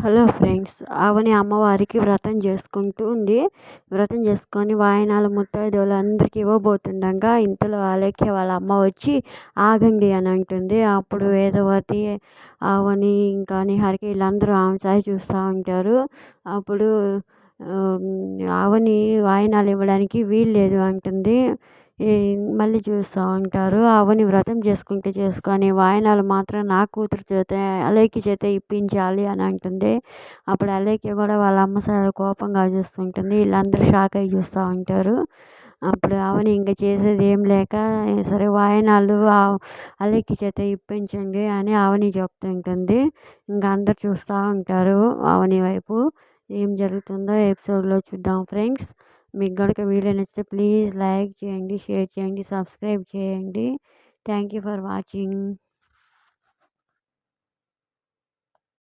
Hello friends అవని అమ్మవారికి వ్రతం చేసుకుంటూ ఉంది వ్రతం చేసుకొని వాయినాలు ముత్తైదువులు అందరికీ ఇవ్వబోతుండగా ఇంతలో ఆలేఖ్య వాళ్ళ అమ్మ వచ్చి ఆగండి అని అంటుంది. అప్పుడు వేదవతి అవని ఇంకా నిహారికి వీళ్ళందరూ ఆమె సాయి చూస్తూ ఉంటారు. అప్పుడు అవని వాయినాలు ఇవ్వడానికి వీలు లేదు అంటుంది. మళ్ళీ చూస్తూ ఉంటారు. అవని వ్రతం చేసుకుంటే చేసుకొని వాయినాలు మాత్రం నా కూతురు చేత అలేకి చేత ఇప్పించాలి అని అంటుంది. అప్పుడు అలేఖ్య కూడా వాళ్ళ అమ్మ చాలా కోపంగా చూస్తుంటుంది. వీళ్ళందరూ షాక్ అయ్యి చూస్తూ ఉంటారు. అప్పుడు అవని ఇంకా చేసేది ఏం లేక సరే వాయినాలు అలేకి చేత ఇప్పించండి అని అవని చెప్తుంటుంది. ఇంకా అందరు చూస్తూ ఉంటారు అవని వైపు. ఏం జరుగుతుందో ఎపిసోడ్లో చూద్దాం ఫ్రెండ్స్. మీకు కనుక వీడియో నచ్చితే ప్లీజ్ లైక్ చేయండి షేర్ చేయండి సబ్స్క్రైబ్ చేయండి. Thank you for watching.